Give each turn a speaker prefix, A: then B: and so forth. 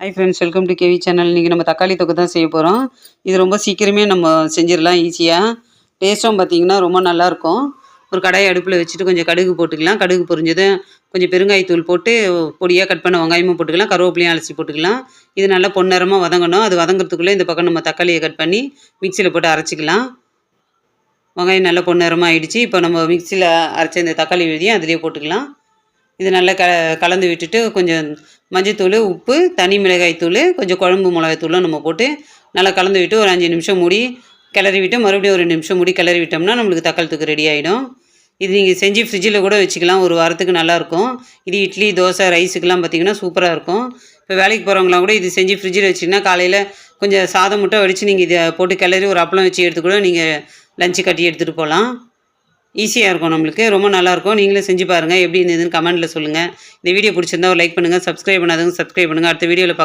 A: Hi friends welcome to KV channel இன்றைக்கி நம்ம தக்காளி தொக்கு தான் செய்ய போகிறோம் இது ரொம்ப சீக்கிரமே நம்ம செஞ்சிடலாம் ஈஸியாக டேஸ்ட்டும் பார்த்தீங்கன்னா ரொம்ப நல்லாயிருக்கும். ஒரு கடாயை அடுப்பில் வச்சுட்டு கொஞ்சம் கடுகு போட்டுக்கலாம். கடுகு பொரிஞ்சதும் கொஞ்சம் பெருங்காயத்தூள் போட்டு பொடியாக கட் பண்ண வெங்காயமும் போட்டுக்கலாம். கருவேப்பிலையும் அலசி போட்டுக்கலாம். இது நல்லா பொன்னரமாக வதங்கணும். அது வதங்குறதுக்குள்ளே இந்த பக்கம் நம்ம தக்காளியை கட் பண்ணி மிக்சியில் போட்டு அரைச்சிக்கலாம். வெங்காயம் நல்லா பொன்னரமாக ஆயிடுச்சு. இப்போ நம்ம மிக்சியில் அரைச்ச இந்த தக்காளி விழுதியும் அதிலே போட்டுக்கலாம். இது நல்லா க கலந்து விட்டுட்டு கொஞ்சம் மஞ்சத்தூள் உப்பு தனி மிளகாய் தூள் கொஞ்சம் குழம்பு மிளகாய் தூளும் நம்ம போட்டு நல்லா கலந்து விட்டு ஒரு அஞ்சு நிமிஷம் மூடி கிளறி விட்டு மறுபடியும் ஒரு நிமிஷம் மூடி கிளறி விட்டோம்னா நம்மளுக்கு தக்காளி ரெடி ஆகிடும் இது நீங்கள் செஞ்சு ஃப்ரிட்ஜில் கூட வச்சுக்கலாம். ஒரு வாரத்துக்கு நல்லாயிருக்கும் இது இட்லி தோசை ரைஸுக்கெலாம் பார்த்தீங்கன்னா சூப்பராக இருக்கும். இப்போ வேலைக்கு போகிறவங்களாம் கூட இது செஞ்சு ஃப்ரிட்ஜில் வச்சிங்கன்னா காலையில் கொஞ்சம் சாதம் மட்டும் வடித்து நீங்கள் இதை போட்டு கிளறி ஒரு அப்பளம் வச்சு எடுத்து கூட நீங்கள் லஞ்சு கட்டி எடுத்துகிட்டு போகலாம் ஈஸியாக இருக்கும் நம்மளுக்கு. ரொம்ப நல்லாயிருக்கும். நீங்களும் செஞ்சு பாருங்கள் எப்படி இருந்ததுன்னு கமெண்ட்டில் சொல்லுங்கள் இந்த வீடியோ பிடிச்சிருந்தா ஒரு லைக் பண்ணுங்கள் சப்ஸ்கிரைப் பண்ணாதவங்க சப்ஸ்கிரைப் பண்ணுங்கள் அடுத்த வீடியோவில் பார்க்க